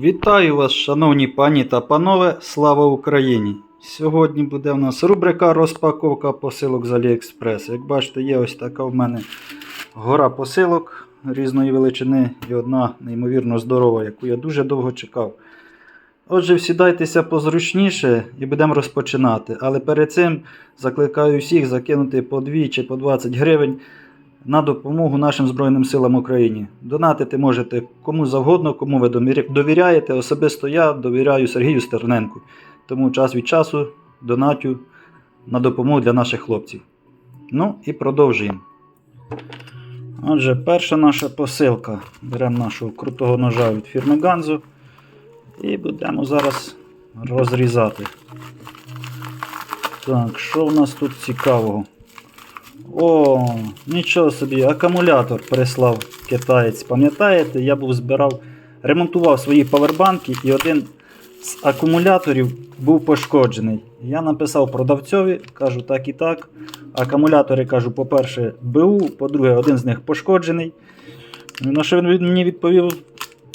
Вітаю вас, шановні пані та панове, слава Україні! Сьогодні буде у нас рубрика розпаковка посилок з Аліекспрес. Як бачите, є ось така в мене гора посилок різної величини і одна неймовірно здорова, яку я дуже довго чекав. Отже, всідайтеся позручніше і будемо розпочинати. Але перед цим закликаю всіх закинути по 2 чи по 20 гривень на допомогу нашим Збройним силам України. Донатити можете кому завгодно, кому ви довіряєте. Особисто я довіряю Сергію Стерненку. Тому час від часу донатю на допомогу для наших хлопців. Ну і продовжуємо. Отже, перша наша посилка. Беремо нашого крутого ножа від фірми Ганзо і будемо зараз розрізати. Так, що в нас тут цікавого? О, нічого собі, акумулятор прислав китаєць. Пам'ятаєте, я був збирав, ремонтував свої павербанки і один з акумуляторів був пошкоджений. Я написав продавцьові, кажу так і так. Акумулятори кажу, по-перше, БУ, по-друге, один з них пошкоджений. На що він мені відповів: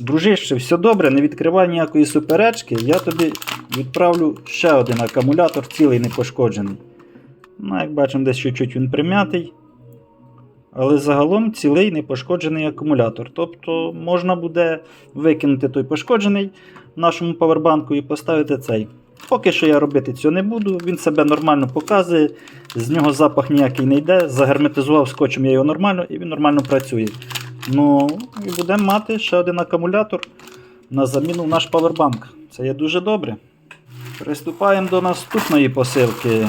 дружище, все добре, не відкривай ніякої суперечки, я тобі відправлю ще один акумулятор, цілий не пошкоджений. Ну, як бачимо, десь чуть-чуть він прим'ятий. Але загалом цілий непошкоджений акумулятор. Тобто можна буде викинути той пошкоджений нашому павербанку і поставити цей. Поки що я робити цього не буду, він себе нормально показує, з нього запах ніякий не йде. Загерметизував скотчем я його нормально і він нормально працює. Ну, і будемо мати ще один акумулятор на заміну в наш павербанк. Це є дуже добре. Приступаємо до наступної посилки.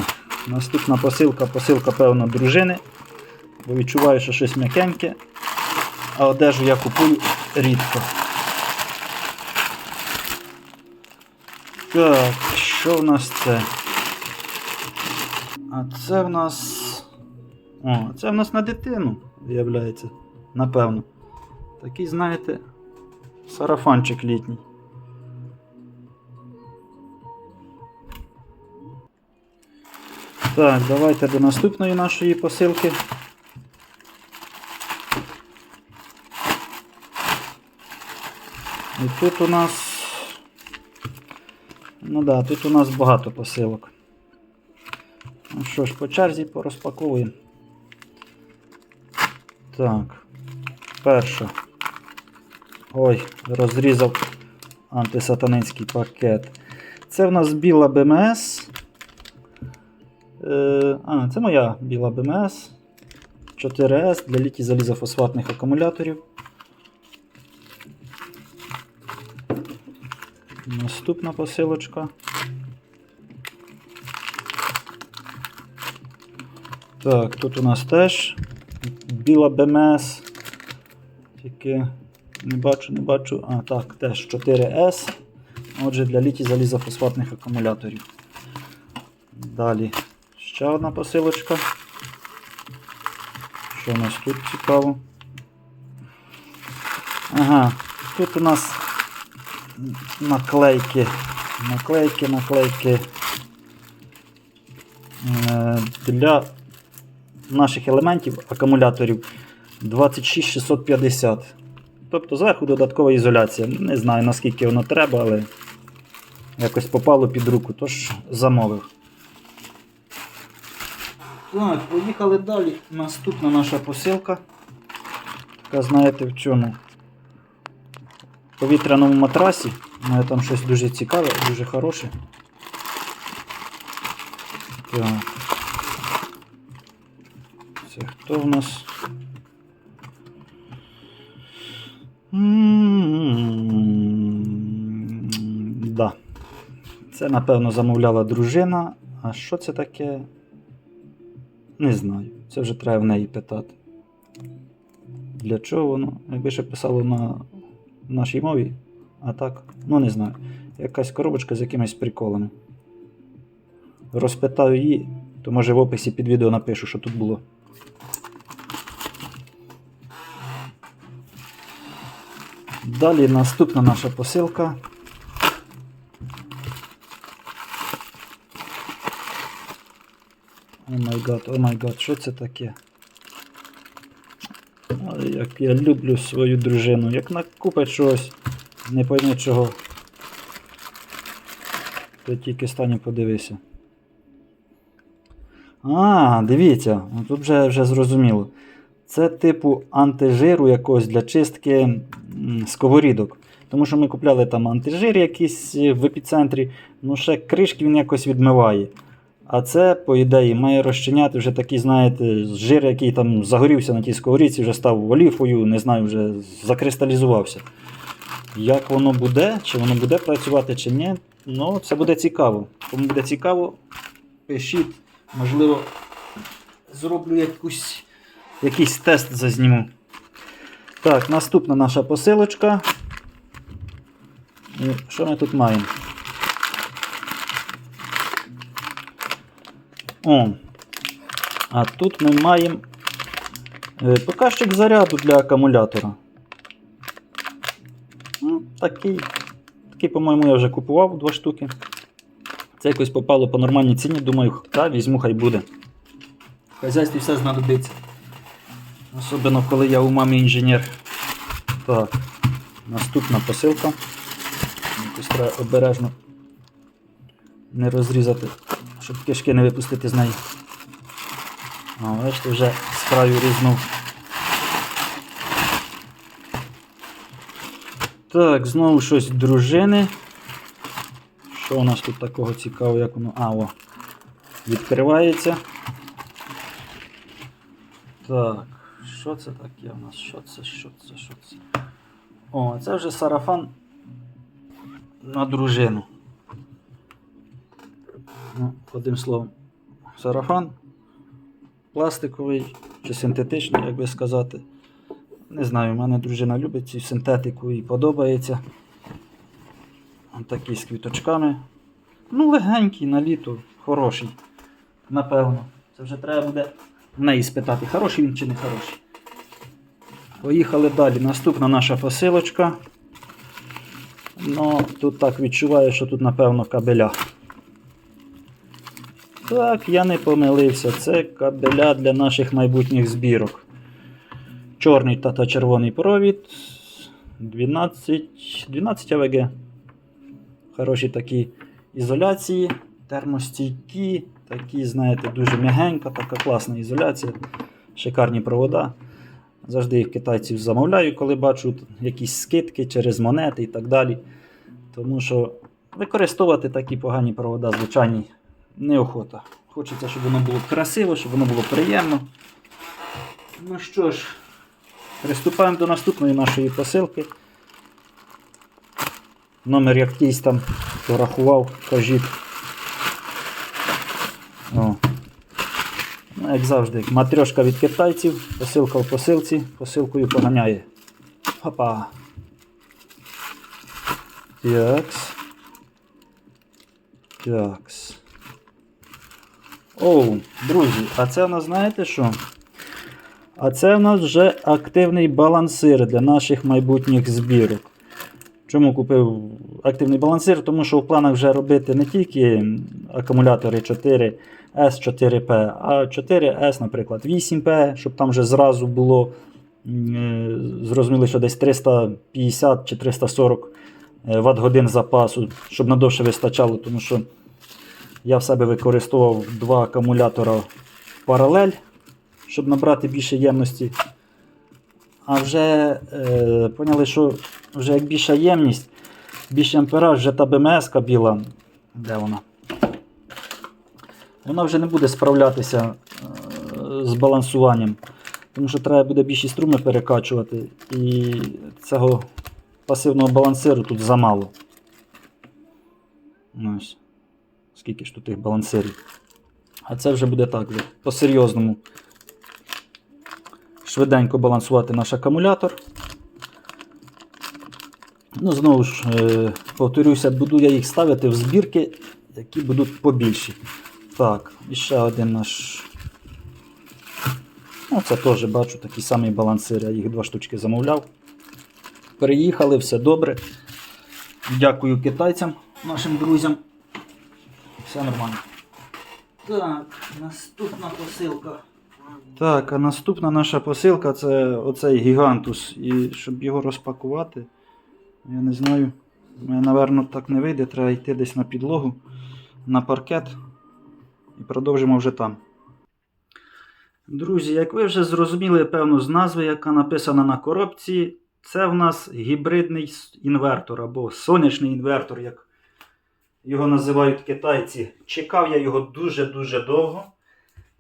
Наступна посилка, посилка, певно, дружини. Бо відчуваю, що щось м'якеньке, а одежу я купую рідко. Так, що в нас це? А це в нас. О, це в нас на дитину, виявляється. Напевно. Такий, знаєте, сарафанчик літній. Так, давайте до наступної нашої посилки. І тут у нас. Ну да, тут у нас багато посилок. Ну що ж, по черзі порозпаковуємо. Так. Перша. Ой, розрізав антисатанинський пакет. Це в нас біла БМС. Е, а, це моя біла БМС 4С для літі залізофосфатних акумуляторів. Наступна посилочка. Так, тут у нас теж біла БМС. Тільки не бачу, не бачу. А, так, теж 4С. Отже, для літі залізофосфатних акумуляторів. Далі ще одна посилочка. Що у нас тут цікаво? Ага, тут у нас наклейки, наклейки, наклейки е, для наших елементів акумуляторів 26650. Тобто зверху додаткова ізоляція. Не знаю наскільки воно треба, але якось попало під руку, тож замовив. Так, поїхали далі. Наступна наша посилка. Така, знаєте, в цьому повітряному матрасі. У мене там щось дуже цікаве, дуже хороше. Так. Це хто в нас? Да. Це, напевно, замовляла дружина. А що це таке? Не знаю. Це вже треба в неї питати. Для чого воно? Якби ще писало на нашій мові, а так, ну не знаю. Якась коробочка з якимись приколами. Розпитаю її, то може в описі під відео напишу, що тут було. Далі наступна наша посилка. Гад, о май гад, що це таке? Ой, як я люблю свою дружину. Як накупить щось Не пойми чого. Ти тільки стані подивися. А, дивіться, ну тут вже, вже зрозуміло. Це типу антижиру якогось для чистки сковорідок. Тому що ми купляли там антижир якийсь в епіцентрі, ну ще кришки він якось відмиває. А це, по ідеї, має розчиняти вже такий, знаєте, жир, який там загорівся на тій сковорідці, вже став оліфою, не знаю, вже закристалізувався. Як воно буде, чи воно буде працювати, чи ні, ну це буде цікаво. Кому буде цікаво, пишіть, можливо, зроблю якусь, якийсь тест зазніму. Так, наступна наша посилочка. І що ми тут маємо? О, а тут ми маємо е, показчик заряду для акумулятора. Ну, такий, такий, по-моєму, я вже купував два штуки. Це якось попало по нормальній ціні. Думаю, та, візьму, хай буде. В хазяйстві все знадобиться. Особливо, коли я у мамі інженер. Так, наступна посилка. Якось треба обережно не розрізати, щоб кишки не випустити з неї. А, бачите, вже з краю різнув. Так, знову щось дружини. Що у нас тут такого цікавого, як воно. А, о. Відкривається. Так, що це таке у нас? Що це? Що це? Що це? О, це вже сарафан на дружину. Ну, одним словом, сарафан пластиковий чи синтетичний, як би сказати. Не знаю, в мене дружина любить цю синтетику і подобається. Ось Такий з квіточками. Ну, легенький на літо, хороший. Напевно. Це вже треба буде в неї спитати, хороший він чи не хороший. Поїхали далі. Наступна наша посилочка. Ну, тут так відчуваю, що тут, напевно, кабеля. Так, я не помилився. Це кабеля для наших майбутніх збірок. Чорний та, та червоний провід. 12, 12 АВГ. Хороші такі ізоляції, термостійкі, такі, знаєте, дуже м'ягенька, така класна ізоляція. Шикарні провода. Завжди їх китайців замовляю, коли бачу якісь скидки через монети і так далі. Тому що використовувати такі погані провода, звичайні, неохота. Хочеться, щоб воно було красиво, щоб воно було приємно. Ну що ж, приступаємо до наступної нашої посилки. Номер якийсь там порахував, кажіть. Ну, як завжди, матрьошка від китайців, посилка в посилці, посилкою поганяє. Хопа. Такс. Такс. Оу, друзі, а це в нас знаєте що? А це в нас вже активний балансир для наших майбутніх збірок. Чому купив активний балансир? Тому що в планах вже робити не тільки акумулятори 4 s 4P, а 4S, наприклад, 8P, щоб там вже зразу було е, зрозуміло, що десь 350 чи 340 Вт годин запасу, щоб надовше вистачало, тому що я в себе використовував два акумулятора паралель, щоб набрати більше ємності. А вже е, поняли, що вже як більша ємність, більше ампераж, вже та БМС біла. Де вона? Вона вже не буде справлятися е, з балансуванням. Тому що треба буде більші струми перекачувати. І цього пасивного балансиру тут замало. Ось. Скільки ж тут тих балансирів. А це вже буде так, по-серйозному. Швиденько балансувати наш акумулятор. Ну, знову ж, е, повторюся, буду я їх ставити в збірки, які будуть побільші. Так, і ще один наш. Ну, це теж бачу такий самий балансир. Я їх два штучки замовляв. Переїхали, все добре. Дякую китайцям, нашим друзям. Все нормально. Так, наступна посилка. Так, а наступна наша посилка це оцей гігантус. І щоб його розпакувати, Я не знаю. Мене, напевно, так не вийде, треба йти десь на підлогу, на паркет і продовжимо вже там. Друзі, як ви вже зрозуміли, певно, з назви, яка написана на коробці, це в нас гібридний інвертор або сонячний інвертор, як його називають китайці. Чекав я його дуже-дуже довго.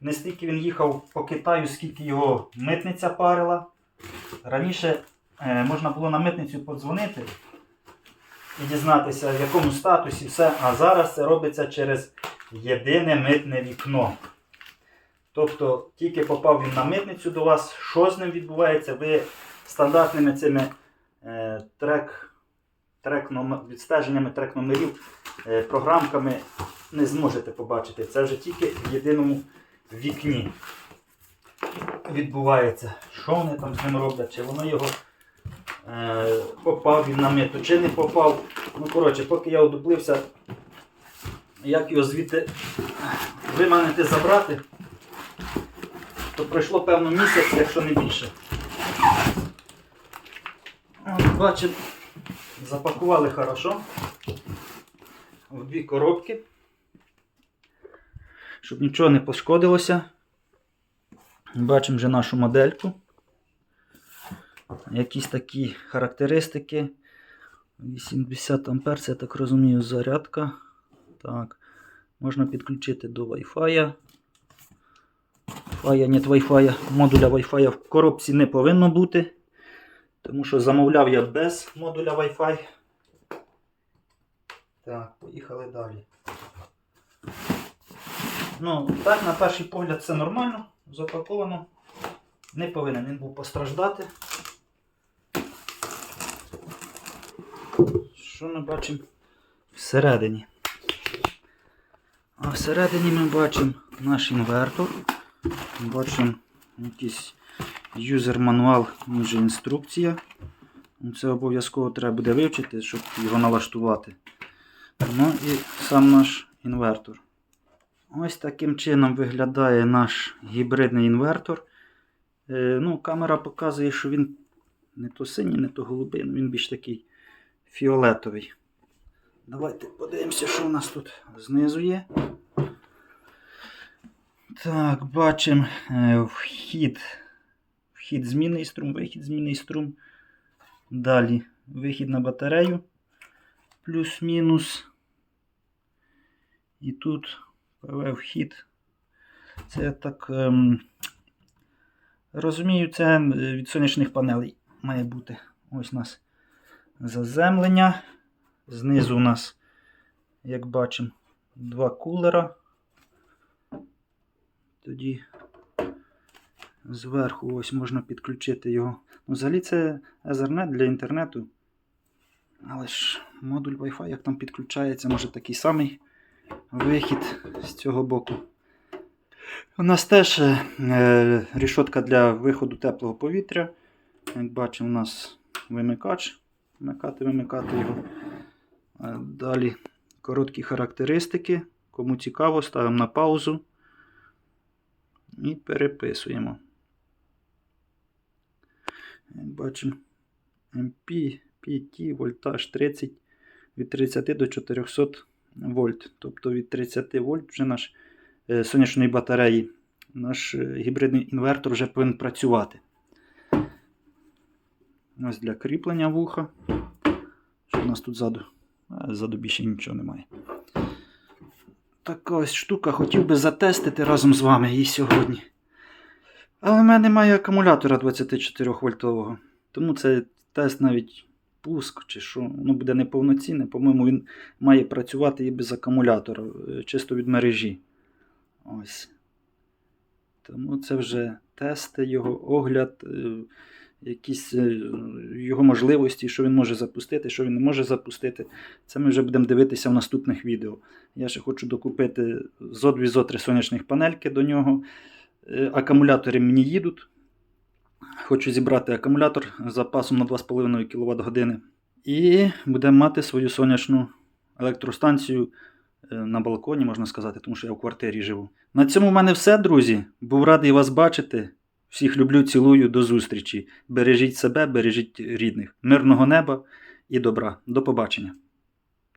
Не стільки він їхав по Китаю, скільки його митниця парила. Раніше е, можна було на митницю подзвонити і дізнатися, в якому статусі все. А зараз це робиться через єдине митне вікно. Тобто, тільки попав він на митницю до вас, що з ним відбувається, ви стандартними цими е, трек, трек номер, відстеженнями трек номерів, е, програмками не зможете побачити. Це вже тільки в єдиному вікні відбувається. Що вони там з ним роблять, чи воно його е, попав він на миту, чи не попав. Ну, коротше, поки я одуплився, як його звідти виманити забрати, то пройшло певно місяць, якщо не більше. Бачимо, запакували хорошо. В дві коробки. Щоб нічого не пошкодилося. Бачимо вже нашу модельку. Якісь такі характеристики. 80 ампер, це я так розумію, зарядка. Так. Можна підключити до Wi-Fi. Wi-Fi, нет Wi-Fi, модуля Wi-Fi в коробці не повинно бути. Тому що замовляв я без модуля Wi-Fi. Так, поїхали далі. Ну, так, на перший погляд, це нормально, запаковано. Не повинен він був постраждати. Що ми бачимо всередині? А всередині ми бачимо наш інвертор. Бачимо якийсь юзер-мануал, може інструкція. Ну, Це обов'язково треба буде вивчити, щоб його налаштувати. Ну і сам наш інвертор. Ось таким чином виглядає наш гібридний інвертор. Е, ну, камера показує, що він не то синій, не то голубий, ну, він більш такий фіолетовий. Давайте подивимося, що у нас тут знизу є. Так, бачимо е, вхід. Вхід змінний струм, вихід змінний струм. Далі вихід на батарею. Плюс-мінус. І тут ПВ вхід. Це я так ем, розумію, це ем, від сонячних панелей має бути. Ось у нас заземлення. Знизу у нас, як бачимо, два кулера. Тоді зверху ось можна підключити його. Ну, взагалі це Ethernet для інтернету. Але ж модуль Wi-Fi, як там підключається, може такий самий вихід з цього боку. У нас теж е, рішотка для виходу теплого повітря. Як бачимо, у нас вимикач. Вмикати, вимикати його. Е, Далі короткі характеристики. Кому цікаво, ставимо на паузу і переписуємо. Бачимо, MP, PT, вольтаж 30 від 30 до 400 вольт. Тобто від 30 вольт вже наш е, сонячної батареї, наш е, гібридний інвертор вже повинен працювати. Ось для кріплення вуха. Що у нас тут ззаду? Ззаду більше нічого немає. Така ось штука, хотів би затестити разом з вами її сьогодні. Але в мене немає акумулятора 24 вольтового. Тому це тест навіть пуск чи що, воно буде неповноцінне. По-моєму, він має працювати і без акумулятора, е, чисто від мережі. Ось. Тому це вже тести, його огляд, е, якісь е, його можливості, що він може запустити, що він не може запустити. Це ми вже будемо дивитися в наступних відео. Я ще хочу докупити зо 2 зо 3 сонячних панельки до нього. Е, Акумулятори мені їдуть. Хочу зібрати акумулятор з запасом на 2,5 кВт години. І будемо мати свою сонячну електростанцію е, на балконі, можна сказати, тому що я в квартирі живу. На цьому в мене все, друзі. Був радий вас бачити. Всіх люблю, цілую, до зустрічі. Бережіть себе, бережіть рідних. Мирного неба і добра. До побачення.